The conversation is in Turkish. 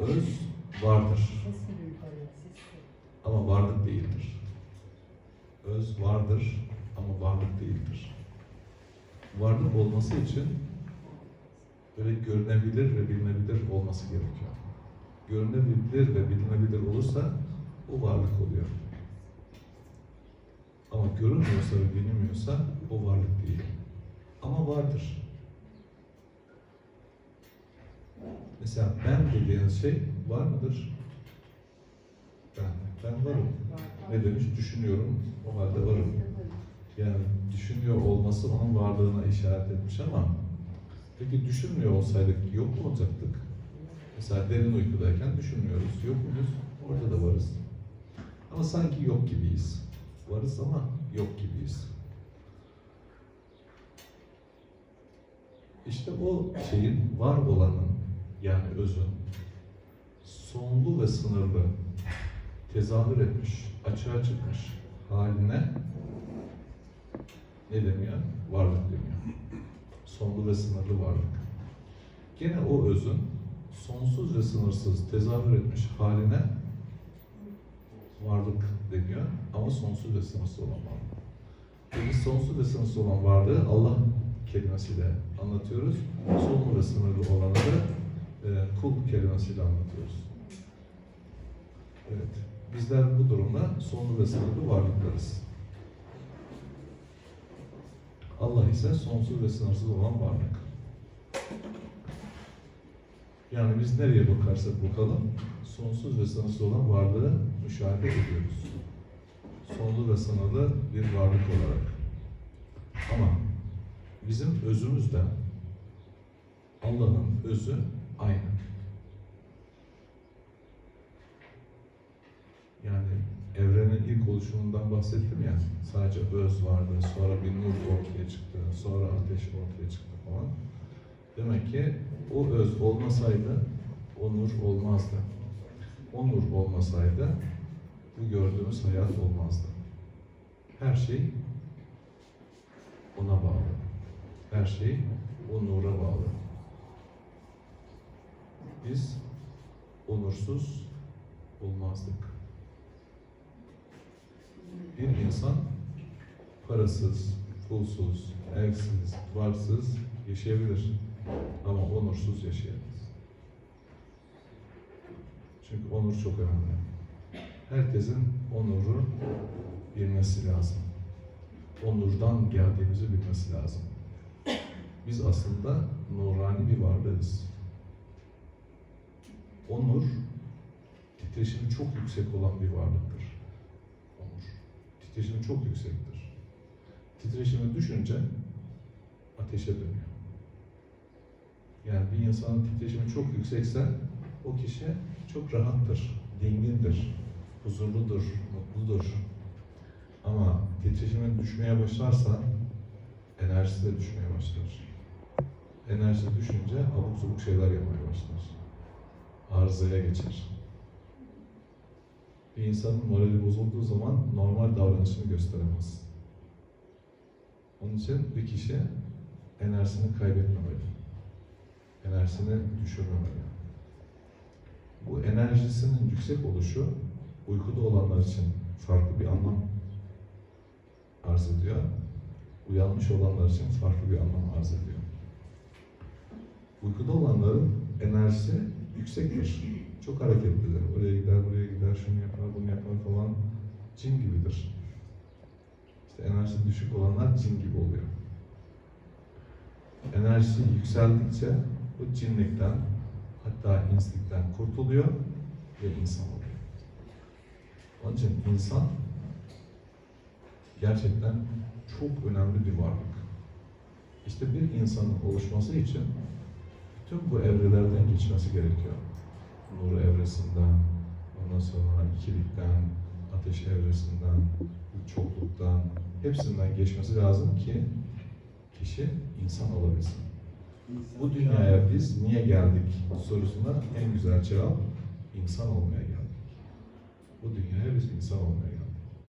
Öz vardır. Ama varlık değildir. Öz vardır ama varlık değildir. Varlık olması için böyle görünebilir ve bilinebilir olması gerekiyor. Görünebilir ve bilinebilir olursa o varlık oluyor. Ama görünmüyorsa ve bilinmiyorsa o varlık değil. Ama vardır. Mesela ben dediğiniz şey var mıdır? Ben. Ben varım. Ne demiş? Düşünüyorum. O halde varım. Yani düşünüyor olması onun varlığına işaret etmiş ama peki düşünmüyor olsaydık yok mu olacaktık? Mesela derin uykudayken düşünmüyoruz. Yok muyuz? Orada da varız. Ama sanki yok gibiyiz. Varız ama yok gibiyiz. İşte o şeyin var olanın yani özün sonlu ve sınırlı tezahür etmiş, açığa çıkmış haline ne deniyor? Varlık deniyor. Sonlu ve sınırlı varlık. Gene o özün sonsuz ve sınırsız tezahür etmiş haline varlık deniyor ama sonsuz ve sınırsız olan varlık. Biz sonsuz ve sınırsız olan varlığı Allah kelimesiyle anlatıyoruz. Sonlu ve sınırlı olanı da kul kelimesiyle anlatıyoruz. Evet. Bizler bu durumda sonlu ve sınırlı varlıklarız. Allah ise sonsuz ve sınırsız olan varlık. Yani biz nereye bakarsak bakalım, sonsuz ve sınırsız olan varlığı müşahede ediyoruz. Sonlu ve sınırlı bir varlık olarak. Ama bizim özümüzde Allah'ın özü aynı. Yani evrenin ilk oluşumundan bahsettim ya, sadece öz vardı, sonra bir nur ortaya çıktı, sonra ateş ortaya çıktı falan. Demek ki o öz olmasaydı o nur olmazdı. O nur olmasaydı bu gördüğümüz hayat olmazdı. Her şey ona bağlı. Her şey o nura bağlı. Biz onursuz olmazdık. Bir insan parasız, pulsuz, evsiz, varsız yaşayabilir. Ama onursuz yaşayamaz. Çünkü onur çok önemli. Herkesin onuru bilmesi lazım. Onurdan geldiğimizi bilmesi lazım. Biz aslında nurani bir varlığız. Onur, titreşimi çok yüksek olan bir varlıktır. Onur. Titreşimi çok yüksektir. Titreşimi düşünce ateşe dönüyor. Yani bir insanın titreşimi çok yüksekse o kişi çok rahattır, dingindir, huzurludur, mutludur. Ama titreşimin düşmeye başlarsa enerjisi de düşmeye başlar. Enerjisi düşünce abuk subuk şeyler yapmaya başlar. Arızaya geçer. Bir insanın morali bozulduğu zaman normal davranışını gösteremez. Onun için bir kişi enerjisini kaybetmemeli enerjisini düşürmemeli. Bu enerjisinin yüksek oluşu uykuda olanlar için farklı bir anlam arz ediyor. Uyanmış olanlar için farklı bir anlam arz ediyor. Uykuda olanların enerjisi yüksektir. Çok hareketlidir. Oraya gider, buraya gider, şunu yapar, bunu yapar falan. Cin gibidir. İşte enerjisi düşük olanlar cin gibi oluyor. Enerjisi yükseldikçe bu cinlikten hatta inslikten kurtuluyor ve insan oluyor. Onun için insan gerçekten çok önemli bir varlık. İşte bir insanın oluşması için bütün bu evrelerden geçmesi gerekiyor. Nur evresinden, ondan sonra ikilikten, ateş evresinden, çokluktan, hepsinden geçmesi lazım ki kişi insan olabilsin. Bu dünyaya biz niye geldik sorusuna en güzel cevap insan olmaya geldik. Bu dünyaya biz insan olmaya geldik.